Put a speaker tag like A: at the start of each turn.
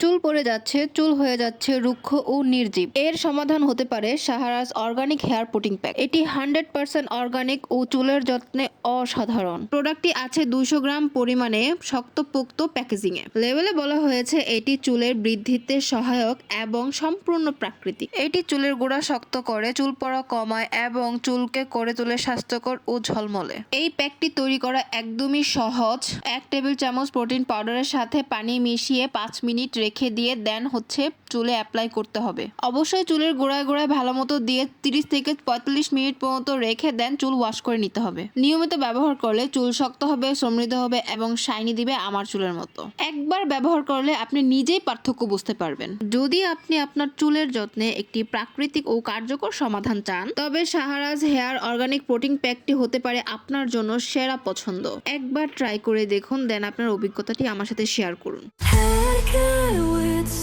A: চুল পড়ে যাচ্ছে, চুল হয়ে যাচ্ছে রুক্ষ ও নির্জীব। এর সমাধান হতে পারে সাহারাজ অর্গানিক হেয়ার পুটিং প্যাক। এটি হান্ড্রেড পার্সেন্ট অর্গানিক ও চুলের যত্নে অসাধারণ। প্রোডাক্টটি আছে দুইশো গ্রাম পরিমাণে শক্তপোক্ত প্যাকেজিং এ লেবেলে বলা হয়েছে এটি চুলের বৃদ্ধিতে সহায়ক এবং সম্পূর্ণ প্রাকৃতিক। এটি চুলের গোড়া শক্ত করে, চুল পড়া কমায় এবং চুলকে করে তোলে স্বাস্থ্যকর ও ঝলমলে। এই প্যাকটি তৈরি করা একদমই সহজ। এক টেবিল চামচ প্রোটিন পাউডারের সাথে পানি মিশিয়ে পাঁচ মিনিট রেখে দিয়ে দেন হচ্ছে চুলে অ্যাপ্লাই করতে হবে। অবশ্যই চুলের গোড়ায় গোড়ায় ভালো মতো দিয়ে তিরিশ থেকে পঁয়তাল্লিশ মিনিট পর্যন্ত রেখে দেন, চুল ওয়াশ করে নিতে হবে। নিয়মিত ব্যবহার করলে চুল শক্ত হবে, সমৃদ্ধ হবে এবং শাইনি দিবে আমার চুলের মতো। একবার ব্যবহার করলে আপনি নিজেই পার্থক্য বুঝতে পারবেন। যদি আপনি আপনার চুলের যত্নে একটি প্রাকৃতিক ও কার্যকর সমাধান চান, তবে সাহারাজ হেয়ার অর্গানিক প্রোটিন প্যাকটি হতে পারে আপনার জন্য সেরা পছন্দ। একবার ট্রাই করে দেখুন দেন আপনার অভিজ্ঞতাটি আমার সাথে শেয়ার করুন।
B: with